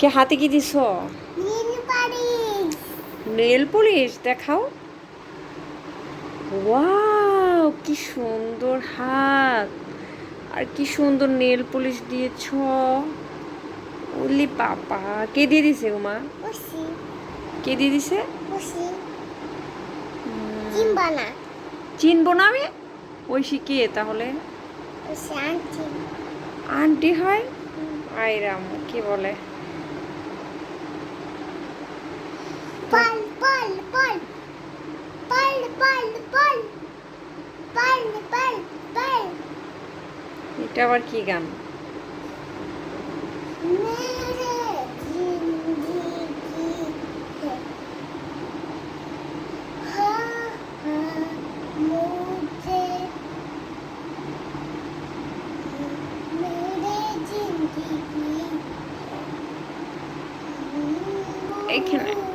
কে হাতে কি দিছ? নীল পলিশ। দেখাও। ওয়াও কি সুন্দর হাত। আর কি সুন্দর নেল পলিশ দিয়েছ। ওলি পাপা কে দিয়ে দিছে উমা? কে দিয়ে দিছে? চিনবো না। আমি? ঐশী কে তাহলে? আন্টি। হয়? আইরাম কি বলে? এটা আবার কি গান? এখানে।